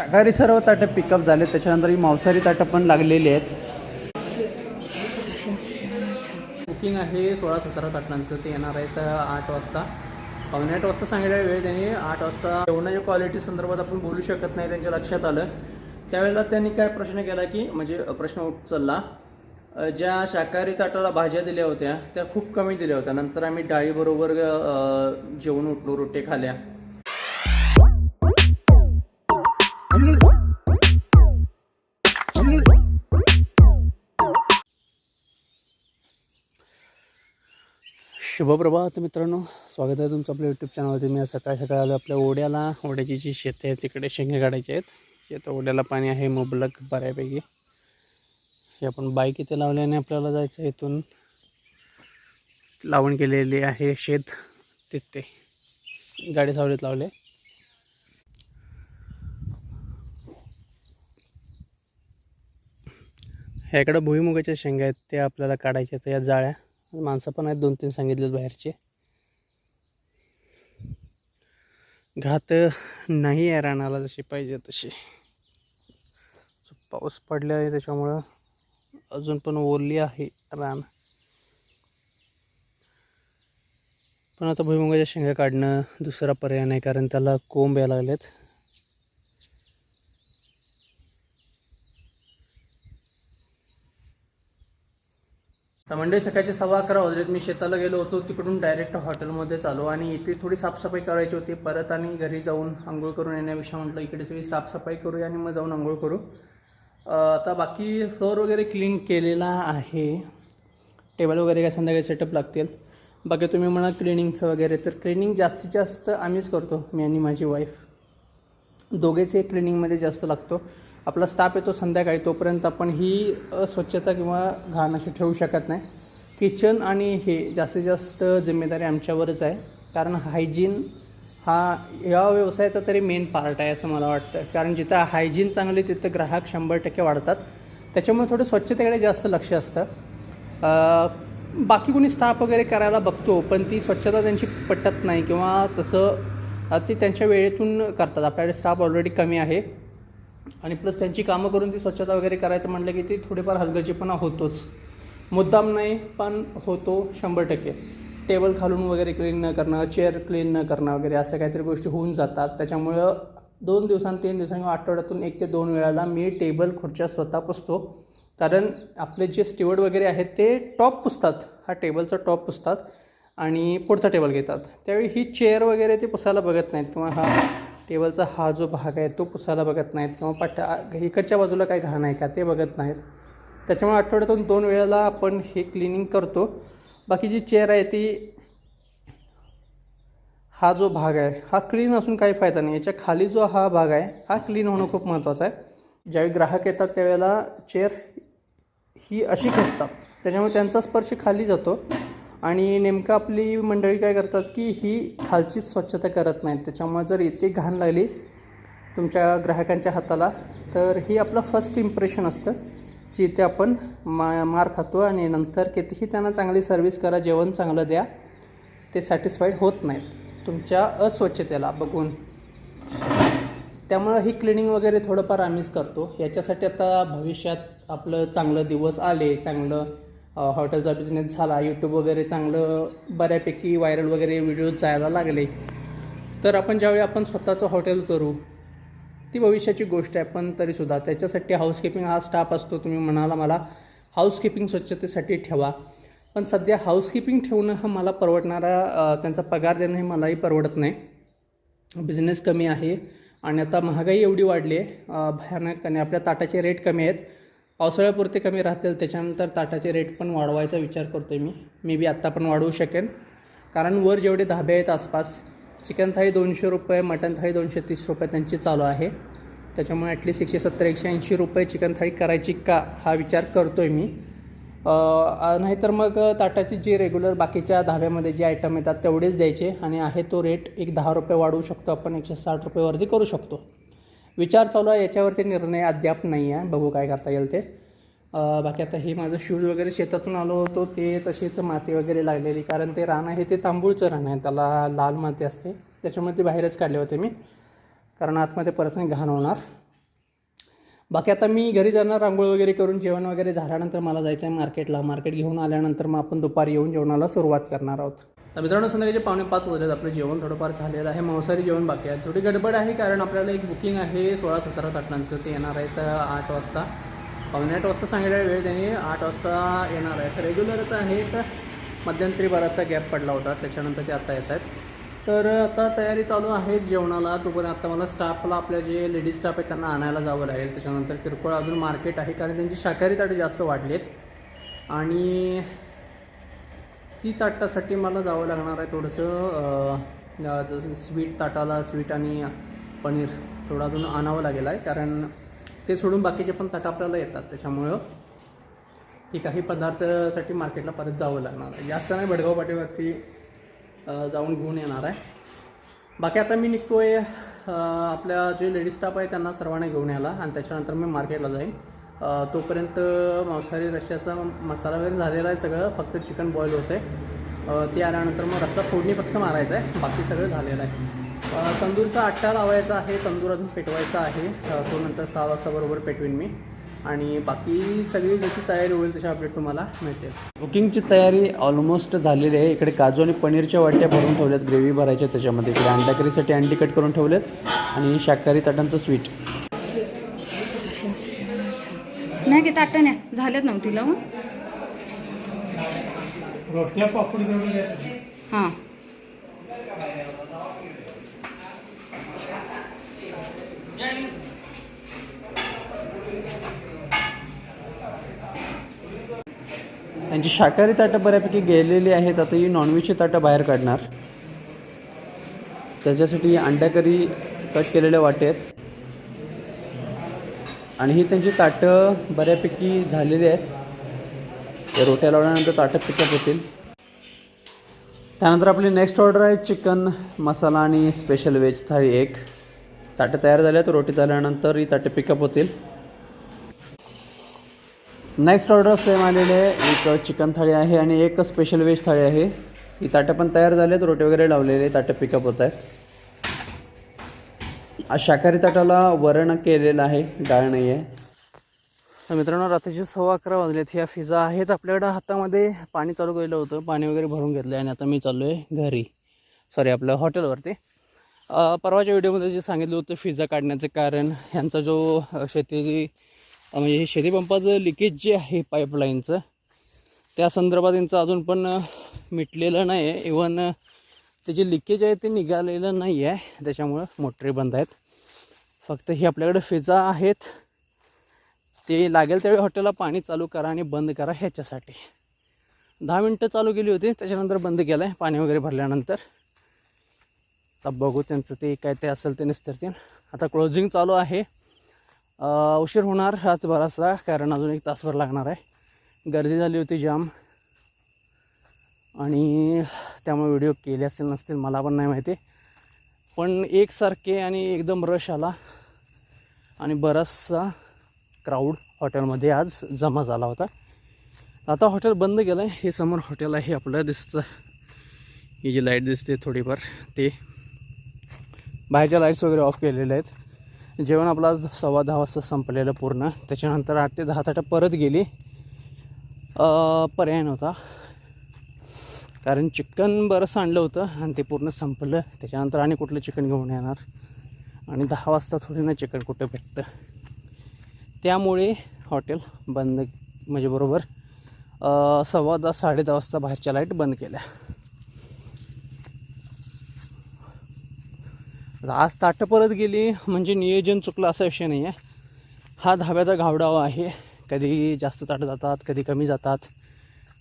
शाकाहारी सर्व ताटं पिकअप झाले. त्याच्यानंतर ही मांसाहारी ताटं पण लागलेली आहेत. बुकिंग आहे सोळा सतरा ताटांचं ते येणार आहेत आठ वाजता. पावणे आठ वाजता सांगितलेला वेळ त्यांनी आठ वाजता जेवणाच्या क्वालिटी संदर्भात आपण बोलू शकत नाही त्यांच्या लक्षात आलं. त्यावेळेला त्यांनी काय प्रश्न केला की म्हणजे प्रश्न उचलला. ज्या शाकाहारी ताटाला भाज्या दिल्या होत्या त्या खूप कमी दिल्या होत्या. नंतर आम्ही डाळीबरोबर जेवण उठलो रोटे खाल्या. शुभप्रभात मित्रांनो. स्वागत आहे तुमचं आपल्या यूट्यूब चॅनलवरती मी सकाळ सकाळ आलो आपल्या ओढ्याला. ओढ्याची जी शेतं आहेत तिकडे शेंगे काढायचे आहेत. शेतं ओढ्याला पाणी आहे मुबलक बऱ्यापैकी. हे आपण बाईक इथे लावल्याने आपल्याला जायचं इथून. लावण केलेली आहे शेत. तिथे गाडी सावलीत लावले. ह्याकडं भुईमुगाच्या शेंगा आहेत त्या आपल्याला काढायच्या आहेत या जाळ्या. माणसं पण आहेत दोन तीन सांगितलेत बाहेरचे. घात नाही आहे रानाला जशी पाहिजे तशी. पाऊस पडला आहे त्याच्यामुळं अजून पण ओरली आहे रान. पण आता भुईमुगाच्या शेंगा काढणं दुसरा पर्याय नाही कारण त्याला कोंब यायला लागलेत. तर मंडळी सकाळचे सव्वा अकरा वाजलेत. मी शेताला गेलो होतो. तिकडून डायरेक्ट हॉटेलमध्येच आलो आणि इथे थोडी साफसफाई करायची होती. परत आणि घरी जाऊन आंघोळ करून येण्यापेक्षा म्हटलं इकडे सगळी साफसफाई करूया आणि मग जाऊन आंघोळ करू. आता बाकी फ्लोअर वगैरे क्लीन केलेला आहे. टेबल वगैरे काय संध्याकाळी सेटअप लागतील. बाकी तुम्ही म्हणा क्लिनिंगचं वगैरे तर क्लिनिंग जास्तीत जास्त आम्हीच करतो मी आणि माझी वाईफ दोघेचे क्लिनिंगमध्ये जास्त लागतो. आपला स्टाफ येतो संध्याकाळी तोपर्यंत आपण ही अस्वच्छता किंवा घाण अशी ठेवू शकत नाही. किचन आणि हे जास्तीत जास्त जिम्मेदारी आमच्यावरच आहे. कारण हायजीन हा या व्यवसायाचा तरी मेन पार्ट आहे असं मला वाटतं. कारण जिथं हायजीन चांगली तिथं ग्राहक शंभर टक्के वाढतात. त्याच्यामुळे थोडं स्वच्छतेकडे जास्त लक्ष असतं. बाकी कोणी स्टाफ वगैरे करायला बघतो पण ती स्वच्छता त्यांची पटत नाही किंवा तसं ते त्यांच्या वेळेतून करतात. आपल्याकडे स्टाफ ऑलरेडी कमी आहे. आणि प्लस त्यांची कामं करून ती स्वच्छता वगैरे करायचं म्हटलं की ती थोडीफार हलगर्जीपणा होतोच. मुद्दाम नाही पण होतो शंभर टक्के. टेबल खालून वगैरे क्लीन न करणं चेअर क्लीन न करणं वगैरे अशा काहीतरी गोष्टी होऊन जातात. त्याच्यामुळं दोन दिवसां तीन दिवसांनी किंवा आठवड्यातून एक ते दोन वेळाला मी टेबल खुर्च्या स्वतः पुसतो. कारण आपले जे स्टिवर्ड वगैरे आहेत ते टॉप पुसतात. हा टेबलचा टॉप पुसतात आणि पुढचा टेबल घेतात. त्यावेळी ही चेअर वगैरे ते पुसायला बघत नाहीत किंवा हा टेबलचा हा जो भाग आहे तो पुसायला बघत नाहीत किंवा पाठ्या इकडच्या बाजूला काही घाण आहे का ते बघत नाहीत. त्याच्यामुळे आठवड्यातून दोन वेळेला आपण हे क्लिनिंग करतो. बाकी जी चेअर आहे ती हा जो भाग आहे हा क्लीन असून काही फायदा नाही. याच्या खाली जो हा भाग आहे हा क्लीन होणं खूप महत्त्वाचं आहे. ज्यावेळी ग्राहक येतात त्यावेळेला चेअर ही अशी खेचतात त्याच्यामुळे त्यांचा स्पर्श खाली जातो. आणि नेमकं आपली मंडळी काय करतात की ही खालची स्वच्छता करत नाहीत. त्याच्यामुळे जर इथे घाण लागली तुमच्या ग्राहकांच्या हाताला तर ही आपलं फर्स्ट इम्प्रेशन असतं की इथे आपण मा मार खातो आणि नंतर कितीही त्यांना चांगली सर्व्हिस करा जेवण चांगलं द्या ते सॅटिस्फाईड होत नाहीत. तुमच्या अस्वच्छतेला बघून. त्यामुळं ही क्लिनिंग वगैरे थोडंफार आम्हीच करतो. याच्यासाठी आता भविष्यात आपलं चांगलं दिवस आले चांगलं हॉटेलचा बिझनेस झाला. यूट्यूब वगैरे चांगलं बऱ्यापैकी व्हायरल वगैरे व्हिडिओज जायला लागले. तर आपण ज्यावेळी आपण स्वतःचं हॉटेल करू ती भविष्याची गोष्ट आहे. पण तरीसुद्धा त्याच्यासाठी हाऊसकीपिंग हा स्टाफ असतो तुम्ही म्हणाला मला. हाऊसकीपिंग स्वच्छतेसाठी ठेवा. पण सध्या हाऊसकीपिंग ठेवणं हा मला परवडणारा त्यांचा पगार देणं हे मलाही परवडत नाही. बिझनेस कमी आहे. आणि आता महागाई एवढी वाढली आहे. भयानक आणि आपल्या ताटाचे रेट कमी आहेत. पावसाळ्यापुरते कमी राहतील त्याच्यानंतर ताटाचे रेट पण वाढवायचा विचार करतो आहे मी. मे बी आत्ता पण वाढवू शकेन. कारण वर जेवढे धाबे आहेत आसपास चिकन थाळी दोनशे रुपये मटन थाळी दोनशे तीस रुपये त्यांची चालू आहे. त्याच्यामुळे ॲटलीस्ट एकशे सत्तर एकशे ऐंशी रुपये चिकन थाळी करायची का हा विचार करतो आहे मी नाहीतर मग ताटाची जी रेग्युलर बाकीच्या धाब्यामध्ये जे आयटम येतात तेवढेच द्यायचे आणि आहे तो रेट एक दहा रुपये वाढवू शकतो आपण एकशे साठ रुपयेवरती करू शकतो. विचार चालू आहे याच्यावरती निर्णय अद्याप नाही आहे. बघू काय करता येईल ते. बाकी आता हे माझं शूज वगैरे शेतातून आलो होतो ते तशीच माती वगैरे लागलेली. कारण ते रान आहे ते तांबूळचं रान आहे. त्याला लाल माती असते. त्याच्यामुळे ते बाहेरच काढले होते मी. कारण आतमध्ये परत नाही घाण होणार. बाकी आता मी घरी जाणार रांगोळ वगैरे करून जेवण वगैरे झाल्यानंतर मला जायचं आहे मार्केटला. मार्केट घेऊन आल्यानंतर मग आपण दुपारी येऊन जेवणाला सुरुवात करणार आहोत. तर मित्रांनो संध्याकाळचे पावणे पाच वाजलेत. आपलं जेवण थोडंफार झालेलं आहे. मांसाहारी जेवण बाकी आहे. थोडी गडबड आहे कारण आपल्याला एक बुकिंग आहे सोळा सतरा ताटांचं ते येणार आहे तर आठ वाजता. पावणे आठ वाजता सांगितलेला वेळ त्यांनी आठ वाजता येणार आहे. तर रेग्युलरच आहे. तर मध्यंतरी बराचसा गॅप पडला होता. त्याच्यानंतर ते आता येत आहेत तर आता तयारी चालू आहे जेवणाला. तोपर्यंत आता मला स्टाफला आपल्या जे लेडीज स्टाफ आहे त्यांना आणायला जावं लागेल. त्याच्यानंतर किरकोळ अजून मार्केट आहे कारण त्यांची शाकाहारी ताटे जास्त वाढलेत. आणि ती ताटासाठी मला जावं लागणार आहे थोडंसं जसं स्वीट ताटाला स्वीट आणि पनीर थोडं अजून आणावं लागेल आहे कारण ते सोडून बाकीचे पण ताटं आपल्याला येतात. त्याच्यामुळं ही काही पदार्थासाठी मार्केटला परत जावं लागणार आहे. जास्त नाही भडगाव पाठीवरती जाऊन घेऊन येणार आहे. बाकी आता मी निघतो आहे आपल्या जे लेडीज स्टाफ आहे त्यांना सर्वांना घेऊन यायला आणि त्याच्यानंतर मी मार्केटला जाईन. तोपर्यंत मांसाहारी रश्श्याचा मसाला वगैरे झालेला आहे सगळं फक्त चिकन बॉईल होतं आहे ते आल्यानंतर मग रस्सा फोडणी फक्त मारायचा आहे बाकी सगळं झालेलं आहे. तंदूरचा आट्टा लावायचा आहे तंदूर अजून पेटवायचा आहे. तो नंतर सहा वाजता बरोबर पेटवीन मी. आणि बाकी सगळी जशी तयारी होईल तशी अपडेट तुम्हाला मिळते. कुकिंगची तयारी ऑलमोस्ट झालेली आहे. इकडे काजू आणि पनीरच्या वाट्या भरून ठेवल्यात ग्रेव्ही भरायच्या त्याच्यामध्ये. इकडे अंडा करीसाठी अंडी कट करून ठेवलेत आणि शाकाहारी ताटांचं स्वीट नाही की ताटं नाही झाल्यात नव्हती लावून हां. त्यांची शाकाहारी ताटं बऱ्यापैकी गेलेली आहेत. आता ही नॉनव्हेजची ताटं बाहेर काढणार. त्याच्यासाठी अंडा करी कट केलेल्या वाटेत. आणि ही त्यांची ताटं बऱ्यापैकी झालेली आहेत. त्या रोट्या लावल्यानंतर ताटं पिकअप होतील. त्यानंतर आपली नेक्स्ट ऑर्डर आहे चिकन मसाला आणि स्पेशल व्हेज थाळी एक. ताटं तयार झाल्यात रोटी झाल्यानंतर ही ताटं पिकअप होतील. नेक्स्ट ऑर्डर सेम आलेले आहे. एक चिकन थाळी आहे आणि एक स्पेशल व्हेज थाळी आहे. ही ताटं पण तयार झाले आहेत रोटे वगैरे लावलेले ताटं पिकअप होत आहेत. आज शाकाहारी ताटाला वरण केलेलं आहे डाळ नाही आहे तर मित्रांनो रात्रीचे सव्वा अकरा वाजलेत. ह्या फिजा आहेत आपल्याकडं. हातामध्ये पाणी चालू केलं होतं. पाणी वगैरे भरून घेतलं आणि आता मी चाललो आहे घरी. सॉरी आपल्या हॉटेलवरती. परवाच्या व्हिडिओमध्ये जे सांगितलं होतं फिजा काढण्याचं कारण ह्यांचा जो शेती म्हणजे हे शेतीपंपाचं लिकेज जे आहे पाईपलाईनचं त्या संदर्भात यांचं अजून पण मिटलेलं नाही आहे इवन त्याचे लिकेज आहे ते निघालेलं नाही आहे. त्याच्यामुळं मोटरी बंद आहेत. फक्त ही आपल्याकडे फिजा आहेत. ते लागेल त्यावेळी हॉटेलला पाणी चालू करा आणि बंद करा ह्याच्यासाठी. दहा मिनटं चालू केली होती त्याच्यानंतर बंद केलं आहे पाणी वगैरे भरल्यानंतर. आता बघू त्यांचं ते काय ते असेल ते निस्तरतील आता क्लोजिंग चालू आहे. उशीर होणार आज बराचसा कारण अजून एक तासभर लागणार आहे. गर्दी झाली होती जाम. आणि त्यामुळे व्हिडिओ केले असतील नसतील मला पण नाही माहिती. पण एकसारखे आणि एकदम रश आला. आणि बराचसा क्राऊड हॉटेलमध्ये आज जमा झाला होता. आता हॉटेल बंद केलं आहे हे समोर हॉटेल आहे आपलं दिसतं ही जी लाइट दिसते थोडीफार ते बाहेरच्या लाईट्स वगैरे ऑफ केलेल्या आहेत. जेवण आपलं आज सव्वा दहा वाजता संपलेलं पूर्ण. त्याच्यानंतर आठ ते दहा ताटं परत गेली. पर्याय नव्हता. कारण चिकन बरंचसं आणलं होतं आणि ते पूर्ण संपलं. त्याच्यानंतर आणि कुठलं चिकन घेऊन येणार? आणि दहा वाजता थोडी ना चिकन कुठं भेटतं? त्यामुळे हॉटेल बंद म्हणजे बरोबर सव्वा दहा साडे दहा वाजता बाहेरच्या लाइट बंद केल्या. आज ताटं परत गेली म्हणजे नियोजन चुकलं असा विषय नाही आहे हा धाब्याचा घावडावा आहे. कधी जास्त ताटं जातात कधी कमी जातात.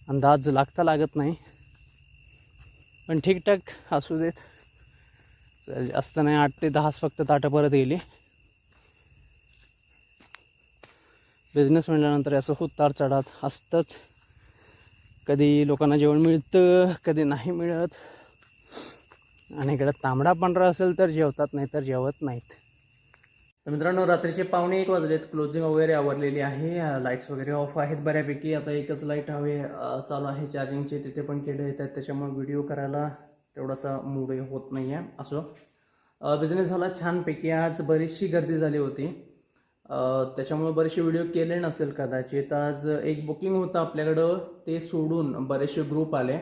अंदाज लागता लागत नाही. पण ठीकठाक असू देत. जास्त नाही आठ ते दहाच फक्त ताटं परत गेली बिझनेस म्हटल्यानंतर असं उतार चढात असतंच. कधी लोकांना जेवण मिळतं कधी नाही मिळत. आणि इकडं तांबडा पांढरा असेल तर जेवतात नाही तर जेवत नाहीत. तर मित्रांनो रात्रीचे पावणे एक वाजलेत. क्लोजिंग वगैरे आवरलेली आहे. लाईट्स वगैरे ऑफ आहेत बऱ्यापैकी. आता एकच लाइट हवे चालू आहे चार्जिंगचे तिथे पण केले येत आहेत त्याच्यामुळे व्हिडिओ करायला तेवढासा मूड होत नाही आहे असो बिझनेस झाला छानपैकी. आज बरीचशी गर्दी झाली होती. त्याच्यामुळे बरेचसे व्हिडिओ केले नसेल कदाचित. आज एक बुकिंग होतं आपल्याकडं. ते सोडून बरेचसे ग्रुप आले.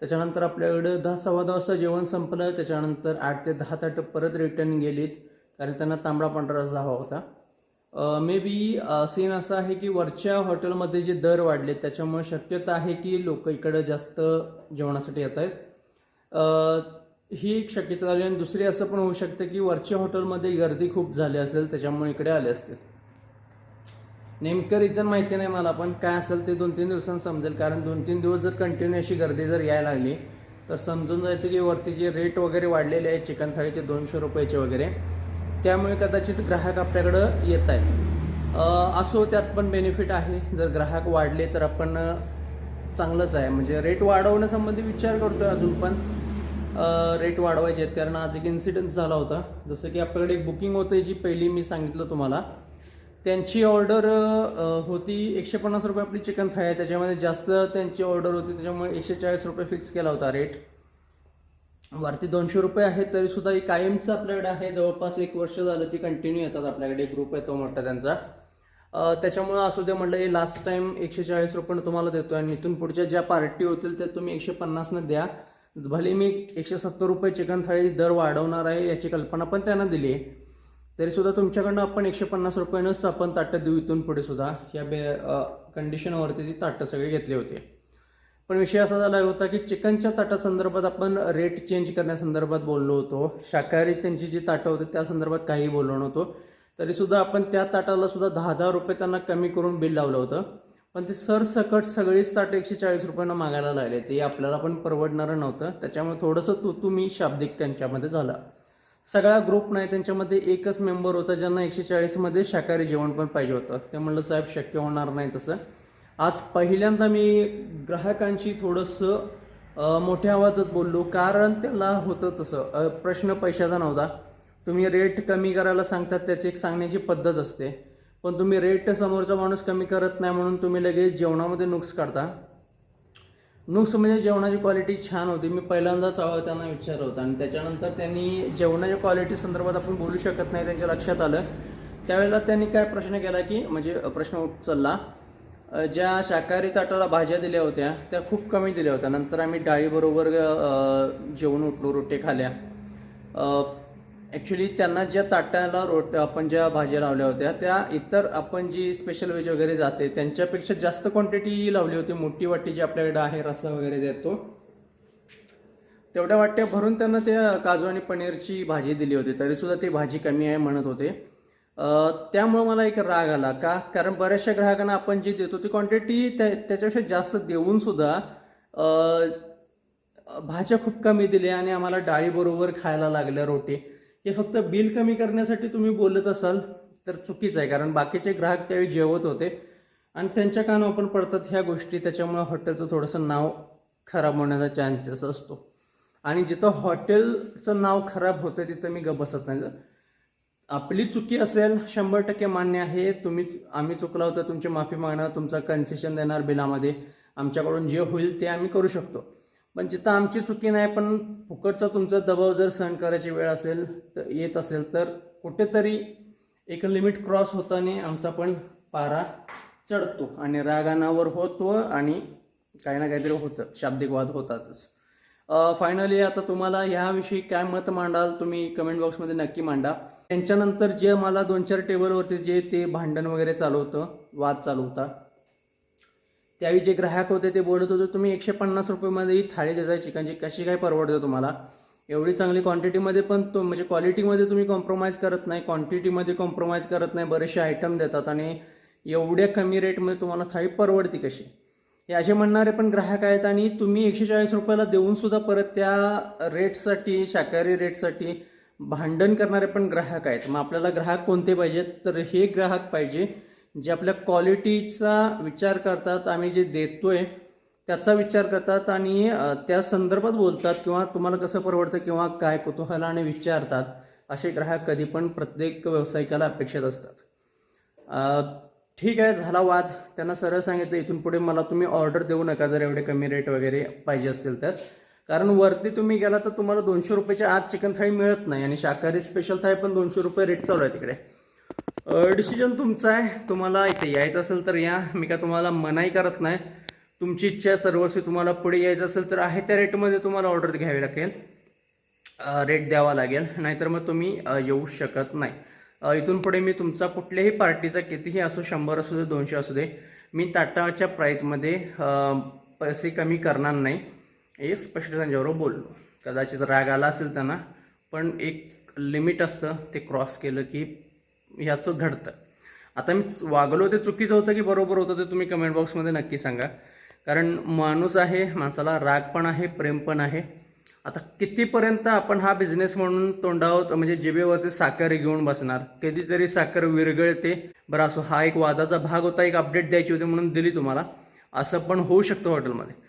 त्याच्यानंतर आपल्याकडं दहा सव्वा दहा वाजता जेवण संपलं. त्याच्यानंतर आठ ते दहा ताटं परत रिटर्न गेलीत. कारण त्यांना तांबडा पांढरा रस्सा हवा होता. मे बी सीन असा आहे की वरच्या हॉटेलमध्ये जे दर वाढले त्याच्यामुळे शक्यता आहे की लोक इकडं जास्त जेवणासाठी येत आहेत. ही एक शक्यता झाली आणि दुसरी असं पण होऊ शकतं की वरच्या हॉटेलमध्ये गर्दी खूप झाली असेल त्याच्यामुळे इकडे आले असतील. नेमकं रिझन माहिती नाही मला पण काय असेल ते दोन तीन दिवसांत समजेल. कारण दोन तीन दिवस जर कंटिन्यू अशी गर्दी जर यायला लागली तर समजून जायचं की वरती जे रेट वगैरे वाढलेले आहेत चिकन थाळीचे दोनशे रुपयाचे वगैरे त्यामुळे कदाचित ग्राहक आपल्याकडं येत आहेत असो त्यात पण बेनिफिट आहे. जर ग्राहक वाढले तर आपण चांगलंच आहे. म्हणजे रेट वाढवण्यासंबंधी विचार करतो आहे अजून पण. रेट वाढवायचे आहेत. कारण आज एक इन्सिडन्स झाला होता. जसं की आपल्याकडे एक बुकिंग होते जी पहिली मी सांगितलं तुम्हाला. त्यांची ऑर्डर होती एकशे पन्नास रुपये आपली चिकन थाळी आहे. त्याच्यामध्ये जास्त त्यांची ऑर्डर होती. त्याच्यामुळे एकशे चाळीस रुपये फिक्स केला होता रेट वरती दोनशे रुपये आहे तरी सुद्धा ही कायमचं आपल्याकडे आहे. जवळपास एक वर्ष झालं ती कंटिन्यू येतात आपल्याकडे. ग्रुप येतो मोठा त्यांचा. त्याच्यामुळं असू दे म्हटलं हे लास्ट टाइम एकशे चाळीस रुपये तुम्हाला देतो आणि इथून पुढच्या ज्या पार्टी होतील त्या तुम्ही एकशे पन्नासनं द्या. भले मी एकशे सत्तर रुपये चिकन थाळी दर वाढवणार आहे याची कल्पना पण त्यांना दिली आहे. तरीसुद्धा तुमच्याकडनं आपण एकशे पन्नास रुपयानंच आपण ताटं देऊ इथून पुढे सुद्धा. या बे कंडिशनवरती ती ताटं सगळी घेतले होते. पण विषय असा झाला होता की चिकनच्या ताटासंदर्भात आपण रेट चेंज करण्यासंदर्भात बोललो होतो. शाकाहारी त्यांची जी ताटं होती त्या संदर्भात काही बोललो नव्हतो. तरीसुद्धा आपण त्या ताटाला सुद्धा दहा दहा रुपये त्यांना कमी करून बिल लावलं होतं. पण ते सरसकट सगळीच ताटं एकशे चाळीस रुपयांना मागायला लागले. ते आपल्याला पण परवडणारं नव्हतं. त्याच्यामुळे थोडंसं तू तुम्ही शाब्दिक त्यांच्यामध्ये झाला. सगळा ग्रुप नाही त्यांच्यामध्ये एकच मेंबर होता ज्यांना एकशे चाळीसमध्ये शाकाहारी जेवण पण पाहिजे होतं. ते म्हणलं साहेब शक्य होणार नाही तसं. आज पहिल्यांदा मी ग्राहकांशी थोडंसं मोठ्या आवाजात बोललो कारण त्याला होतं तसं. प्रश्न पैशाचा नव्हता. तुम्ही रेट कमी करायला सांगतात त्याची एक सांगण्याची पद्धत असते. पण तुम्ही रेट समोरचा माणूस कमी करत नाही म्हणून तुम्ही लगेच जेवणामध्ये नुक्स काढता. नुक्स म्हणजे जेवणाची क्वालिटी छान होती. मी पहिल्यांदाच त्यांना विचारलं होतं. आणि त्याच्यानंतर त्यांनी जेवणाच्या क्वालिटी संदर्भात आपण बोलू शकत नाही त्यांच्या लक्षात आलं. त्यावेळेला त्यांनी काय प्रश्न केला की म्हणजे प्रश्न उचलला ज्या शाकाहारी ताटाला भाज्या दिल्या होत्या त्या खूप कमी दिल्या होत्या. नंतर आम्ही डाळीबरोबर जेवण उठलो रोटे खाल्या. ॲक्च्युली त्यांना ज्या ताटाला रोट आपण ज्या भाज्या लावल्या होत्या त्या इतर आपण जी स्पेशल व्हेज वगैरे जाते त्यांच्यापेक्षा जास्त क्वांटिटी लावली होती. मोठी वाटी जी आपल्याकडे आहे रस्सा वगैरे देतो. तेवढ्या वाट्या भरून त्यांना त्या काजू आणि पनीरची भाजी दिली होती. तरीसुद्धा ती भाजी कमी आहे म्हणत होते. त्यामुळं मला एक राग आला का? कारण बऱ्याचशा ग्राहकांना आपण जी देतो ती क्वांटिटी त्याच्यापेक्षा जास्त देऊन सुद्धा भाज्या खूप कमी दिल्या आणि आम्हाला डाळीबरोबर खायला लागल्या रोटी. हे फक्त बिल कमी करण्यासाठी तुम्ही बोलत असाल तर चुकीचं आहे. कारण बाकीचे ग्राहक त्यावेळी जेवत होते आणि त्यांच्या कानावर पण पडतात ह्या गोष्टी. त्याच्यामुळं हॉटेलचं थोडंसं नाव खराब होण्याचा चान्सेस असतो. आणि जिथं हॉटेलचं नाव खराब होतं तिथं मी ग बसत नाही. आपली चुकी असेल शंभर टक्के मान्य आहे. तुम्ही आम्ही चुकला होतं तुमची माफी मागणार तुमचं कन्सेशन देणार बिलामध्ये. आमच्याकडून जे होईल ते आम्ही करू शकतो. पण जिथं आमची चुकी नाही पण फुकटचा तुमचा दबाव जर सहन करायची वेळ असेल तर येत असेल तर कुठेतरी एक लिमिट क्रॉस होताना आमचा पण पारा चढतो आणि रागानावर होतो आणि काही ना काहीतरी होतं शाब्दिक वाद होतातच. फायनली आता तुम्हाला ह्याविषयी काय मत मांडाल तुम्ही कमेंट बॉक्समध्ये नक्की मांडा. त्यांच्यानंतर जे मला दोन चार टेबलवरती जे ते भांडण वगैरे चालू होतं वाद चालू होता. त्यावेळी जे ग्राहक होते ते बोलत होते तुम्ही एकशे पन्नास रुपयेमध्ये ही थाळी देताय चिकनची कशी काय परवडते तुम्हाला? एवढी चांगली क्वांटिटीमध्ये पण तो म्हणजे क्वालिटीमध्ये तुम्ही कॉम्प्रोमाइज करत नाही क्वांटिटीमध्ये कॉम्प्रोमाइज करत नाही बरेचसे आयटम देतात आणि एवढ्या कमी रेटमध्ये तुम्हाला थाळी परवडते कशी? हे असे म्हणणारे पण ग्राहक आहेत आणि तुम्ही एकशे चाळीस रुपयाला देऊन सुद्धा परत त्या रेटसाठी शाकाहारी रेटसाठी भांडण करणारे पण ग्राहक आहेत. मग आपल्याला ग्राहक कोणते पाहिजेत? तर हे ग्राहक पाहिजे जे आपल्या क्वालिटीचा विचार करतात आम्ही जे देतोय त्याचा विचार करतात आणि त्या संदर्भात बोलतात किंवा तुम्हाला कसं परवडतं किंवा काय कुतूहलाने विचारतात असे ग्राहक कधी पण प्रत्येक व्यावसायिकाला अपेक्षित असतात. ठीक आहे झाला वाद. त्यांना सरळ सांगितलं इथून पुढे मला तुम्ही ऑर्डर देऊ नका जर एवढे कमी रेट वगैरे पाहिजे असतील तर. कारण वरती तुम्ही गेला तर तुम्हाला दोनशे रुपयाच्या आत चिकन थाळी मिळत नाही आणि शाकाहारी स्पेशल थाळी पण दोनशे रुपये रेट चालू आहे तिकडे. डिसिजन तुमचा आहे. तुम्हाला इथे यायचं असेल तर या. मी काय तुम्हाला मनाई करत नाही. तुमची इच्छा सर्वस्वी तुम्हाला पुढे यायचं असेल तर आहे त्या रेटमध्ये तुम्हाला ऑर्डर घ्यावी लागेल. रेट द्यावा लागेल. नाहीतर मग तुम्ही येऊ शकत नाही. इथून पुढे मी तुमचा कुठल्याही पार्टीचा कितीही असो शंभर असू दे दोनशे असू दे मी टाटाच्या प्राईजमध्ये पैसे कमी करणार नाही. हे स्पष्ट त्यांच्याबरोबर बोललो. कदाचित राग आला असेल त्यांना पण एक लिमिट असतं ते क्रॉस केलं की ह्याचं घडतं. आता मी वागलो ते चुकीचं होतं की बरोबर होतं ते तुम्ही कमेंट बॉक्समध्ये नक्की सांगा. कारण माणूस आहे माणसाला राग पण आहे प्रेम पण आहे. आता कितीपर्यंत आपण हा बिझनेस म्हणून तोंडावर म्हणजे जिबेवरती साखर घेऊन बसणार कधीतरी साखर विरघळते. बरं असो हा एक वादाचा भाग होता एक अपडेट द्यायची होती म्हणून दिली तुम्हाला. असं पण होऊ शकतं हॉटेलमध्ये